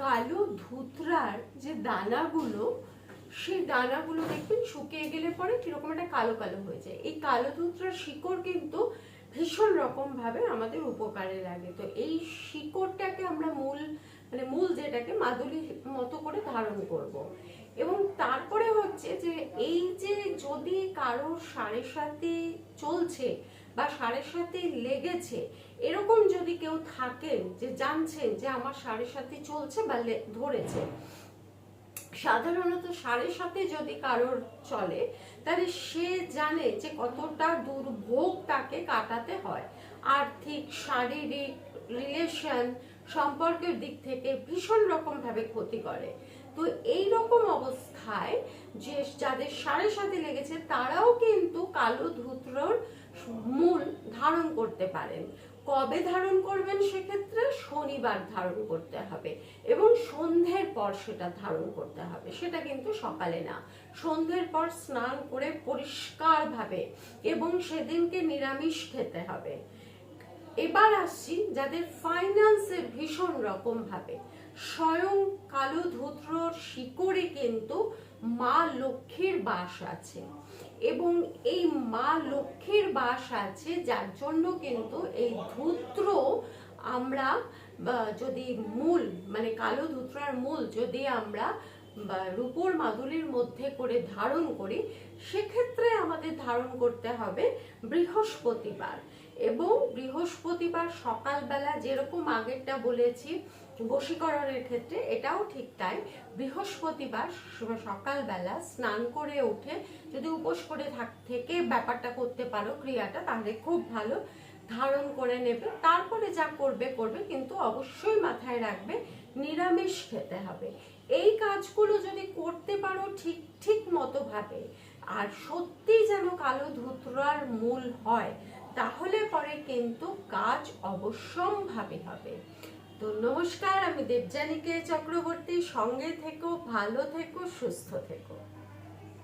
কালো ধুতরার যে দানাগুলো, সেই দানাগুলো দেখবেন শুকিয়ে গেলে পরে কীরকম একটা কালো কালো হয়ে যায় এই কালো ধুতরার শিকড় কিন্তু ভীষণ রকম ভাবে আমাদের উপকারে লাগে তো এই শিকড়টাকে আমরা মূল মানে মূল যেটাকে মাদুলি মতো করে ধারণ করব। এবং তারপরে হচ্ছে যে এই যে যদি কারও সাড়ে সাথে চলছে বা সাড়ে সাথে লেগেছে, এরকম যদি কেউ থাকেন যে জানছেন যে আমার সাড়ে সাথে চলছে বা ধরেছে, সাধারণত সাড়ে সাথে যদি কারোর চলে, তাহলে সে জানে যে কতটা দুর্ভোগ তাকে কাটাতে হয়। আর্থিক, শারীরিক রিলেশন সম্পর্কের দিক থেকে ভীষণ রকম ভাবে ক্ষতি করে। তো এই রকম অবস্থায় যে যাদের সাড়ে সাথে লেগেছে, তারাও কিন্তু কালো ধুত্রর মূল ধারণ করতে পারেন। কবে ধারণ করবেন সেক্ষেত্রে? শনিবার ধারণ করতে হবে এবং সন্ধ্যের পর সেটা ধারণ করতে হবে। সেটা কিন্তু সকালে না। সন্ধ্যের পর স্নান করে পরিষ্কারভাবে এবং সেদিনকে নিরামিষ খেতে হবে। এবার আসছি যাদের ফাইন্যান্সের ভীষণ রকম ভাবে। স্বয়ং কালো ধুত্রর শিকড়ে কিন্তু মা লক্ষ্মীর বাস আছে। এবং এই মা লক্ষ্মীর বাস আছে, যার জন্য কিন্তু এই ধুত্র আমরা যদি মূল মানে কালো ধুত্রার মূল যদি আমরা রূপোর মাদুলির মধ্যে করে ধারণ করি, সেক্ষেত্রে আমাদের ধারণ করতে হবে বৃহস্পতিবার। এবং বৃহস্পতিবার সকালবেলা যেরকম আগেরটা বলেছি, বশীকরণের ক্ষেত্রে এটাও ঠিক তাই। বৃহস্পতিবার সকালবেলা স্নান করে উঠে যদি উপোস করে থাক ব্যাপারটা করতে পারো, ক্রিয়াটা, তাহলে খুব ভালো। ধারণ করে নেবে। তারপরে যা করবে করবে, কিন্তু অবশ্যই মাথায় রাখবে, নিরামিষ খেতে হবে। এই কাজগুলো যদি করতে পারো ঠিক ঠিক মতো ভাবে আর সত্যি যেন কালো ধুতরার মূল হয় তাহলে পরে কিন্তু কাজ অবশ্যম্ভাবে হবে। তো নমস্কার, আমি দেবযানীকে চক্রবর্তী সঙ্গে থেকো, ভালো থেকো, সুস্থ থেকো।